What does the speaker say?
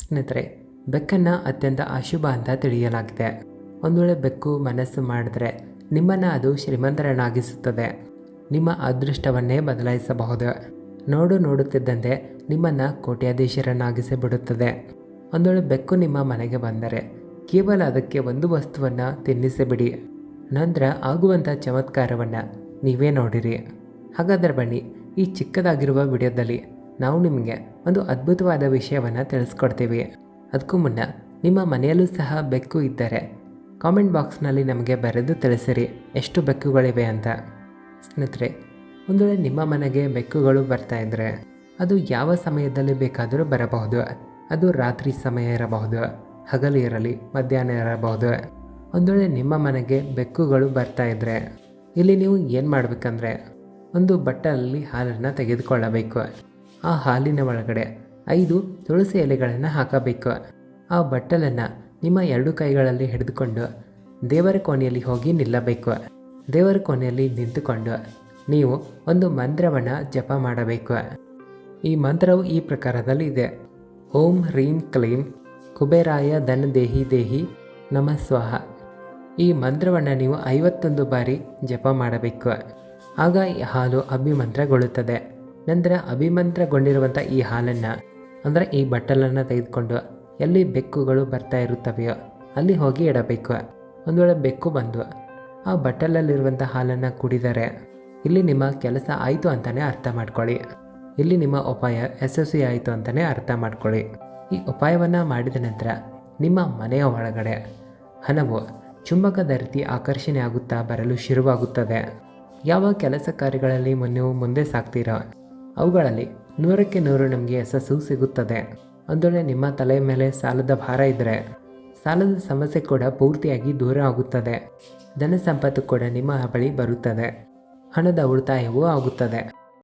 ಸ್ನೇಹಿತರೆ, ಬೆಕ್ಕನ್ನು ಅತ್ಯಂತ ಅಶುಭ ಅಂತ ತಿಳಿಯಲಾಗಿದೆ. ಒಂದು ವೇಳೆ ಬೆಕ್ಕು ಮನಸ್ಸು ಮಾಡಿದ್ರೆ ನಿಮ್ಮನ್ನು ಅದು ಶ್ರೀಮಂತರನ್ನಾಗಿಸುತ್ತದೆ. ನಿಮ್ಮ ಅದೃಷ್ಟವನ್ನೇ ಬದಲಾಯಿಸಬಹುದು. ನೋಡು ನೋಡುತ್ತಿದ್ದಂತೆ ನಿಮ್ಮನ್ನು ಕೋಟ್ಯಾಧೀಶರನ್ನಾಗಿಸಿ ಬಿಡುತ್ತದೆ ಒಂದು ವೇಳೆ ಬೆಕ್ಕು ನಿಮ್ಮ ಮನೆಗೆ ಬಂದರೆ ಕೇವಲ ಅದಕ್ಕೆ ಒಂದು ವಸ್ತುವನ್ನು ತಿನ್ನಿಸಿಬಿಡಿ. ನಂತರ ಆಗುವಂಥ ಚಮತ್ಕಾರವನ್ನು ನೀವೇ ನೋಡಿರಿ. ಹಾಗಾದರೆ ಬನ್ನಿ, ಈ ಚಿಕ್ಕದಾಗಿರುವ ವಿಡಿಯೋದಲ್ಲಿ ನಾವು ನಿಮಗೆ ಒಂದು ಅದ್ಭುತವಾದ ವಿಷಯವನ್ನು ತಿಳಿಸ್ಕೊಡ್ತೀವಿ. ಅದಕ್ಕೂ ಮುನ್ನ ನಿಮ್ಮ ಮನೆಯಲ್ಲೂ ಸಹ ಬೆಕ್ಕು ಇದ್ದರೆ ಕಾಮೆಂಟ್ ಬಾಕ್ಸ್ನಲ್ಲಿ ನಮಗೆ ಬರೆದು ತಿಳಿಸಿರಿ, ಎಷ್ಟು ಬೆಕ್ಕುಗಳಿವೆ ಅಂತ. ಸ್ನೇಹಿತರೆ ಒಂದು ವೇಳೆ ನಿಮ್ಮ ಮನೆಗೆ ಬೆಕ್ಕುಗಳು ಬರ್ತಾ ಇದ್ದರೆ ಅದು ಯಾವ ಸಮಯದಲ್ಲಿ ಬೇಕಾದರೂ ಬರಬಹುದು. ಅದು ರಾತ್ರಿ ಸಮಯ ಇರಬಹುದು, ಹಗಲು ಇರಲಿ, ಮಧ್ಯಾಹ್ನ ಇರಬಹುದು. ಒಂದು ವೇಳೆ ನಿಮ್ಮ ಮನೆಗೆ ಬೆಕ್ಕುಗಳು ಬರ್ತಾ ಇದ್ದರೆ ಇಲ್ಲಿ ನೀವು ಏನು ಮಾಡಬೇಕಂದ್ರೆ ಒಂದು ಬಟ್ಟಲಲ್ಲಿ ಹಾಲನ್ನು ತೆಗೆದುಕೊಳ್ಳಬೇಕು. ಆ ಹಾಲಿನ ಒಳಗಡೆ ಐದು ತುಳಸಿ ಎಲೆಗಳನ್ನು ಹಾಕಬೇಕು. ಆ ಬಟ್ಟಲನ್ನು ನಿಮ್ಮ ಎರಡು ಕೈಗಳಲ್ಲಿ ಹಿಡಿದುಕೊಂಡು ದೇವರ ಕೋಣೆಯಲ್ಲಿ ಹೋಗಿ ನಿಲ್ಲಬೇಕು. ದೇವರ ಕೋಣೆಯಲ್ಲಿ ನಿಂತುಕೊಂಡು ನೀವು ಒಂದು ಮಂತ್ರವನ್ನು ಜಪ ಮಾಡಬೇಕು. ಈ ಮಂತ್ರವು ಈ ಪ್ರಕಾರದಲ್ಲಿ ಇದೆ. ಓಂ ಹ್ರೀಂ ಕ್ಲೀಂ ಕುಬೇರಾಯ ಧನ ದೇಹಿ ದೇಹಿ ನಮ ಸ್ವಾಹ. ಈ ಮಂತ್ರವನ್ನು ನೀವು ಐವತ್ತೊಂದು ಬಾರಿ ಜಪ ಮಾಡಬೇಕು. ಆಗ ಈ ಹಾಲು ಅಭಿಮಂತ್ರಗೊಳ್ಳುತ್ತದೆ. ನಂತರ ಅಭಿಮಂತ್ರಗೊಂಡಿರುವಂಥ ಈ ಹಾಲನ್ನು, ಅಂದರೆ ಈ ಬಟ್ಟಲನ್ನು ತೆಗೆದುಕೊಂಡು ಎಲ್ಲಿ ಬೆಕ್ಕುಗಳು ಬರ್ತಾ ಇರುತ್ತವೆಯೋ ಅಲ್ಲಿ ಹೋಗಿ ಇಡಬೇಕು. ಒಂದು ವೇಳೆ ಬೆಕ್ಕು ಬಂದು ಆ ಬಟ್ಟಲಲ್ಲಿರುವಂಥ ಹಾಲನ್ನು ಕುಡಿದರೆ ಇಲ್ಲಿ ನಿಮ್ಮ ಕೆಲಸ ಆಯಿತು ಅಂತಲೇ ಅರ್ಥ ಮಾಡ್ಕೊಳ್ಳಿ. ಇಲ್ಲಿ ನಿಮ್ಮ ಉಪಾಯ ಯಶಸ್ವಿ ಆಯಿತು ಅಂತಲೇ ಅರ್ಥ ಮಾಡ್ಕೊಳ್ಳಿ. ಈ ಉಪಾಯವನ್ನು ಮಾಡಿದ ನಂತರ ನಿಮ್ಮ ಮನೆಯ ಒಳಗಡೆ ಹಣವು ಚುಂಬಕದ ರೀತಿ ಆಕರ್ಷಣೆ ಆಗುತ್ತಾ ಬರಲು ಶುರುವಾಗುತ್ತದೆ. ಯಾವ ಕೆಲಸ ಕಾರ್ಯಗಳಲ್ಲಿ ನೀವು ಮುಂದೆ ಸಾಗ್ತೀರೋ ಅವುಗಳಲ್ಲಿ ನೂರಕ್ಕೆ ನೂರು ನಿಮಗೆ ಯಶಸ್ಸು ಸಿಗುತ್ತದೆ. ಅಂದರೆ ನಿಮ್ಮ ತಲೆ ಮೇಲೆ ಸಾಲದ ಭಾರ ಇದ್ದರೆ ಸಾಲದ ಸಮಸ್ಯೆ ಕೂಡ ಪೂರ್ತಿಯಾಗಿ ದೂರ ಆಗುತ್ತದೆ. ಧನ ಸಂಪತ್ತು ಕೂಡ ನಿಮ್ಮ ಬಳಿ ಬರುತ್ತದೆ. ಹಣದ ಉಳಿತಾಯವೂ ಆಗುತ್ತದೆ.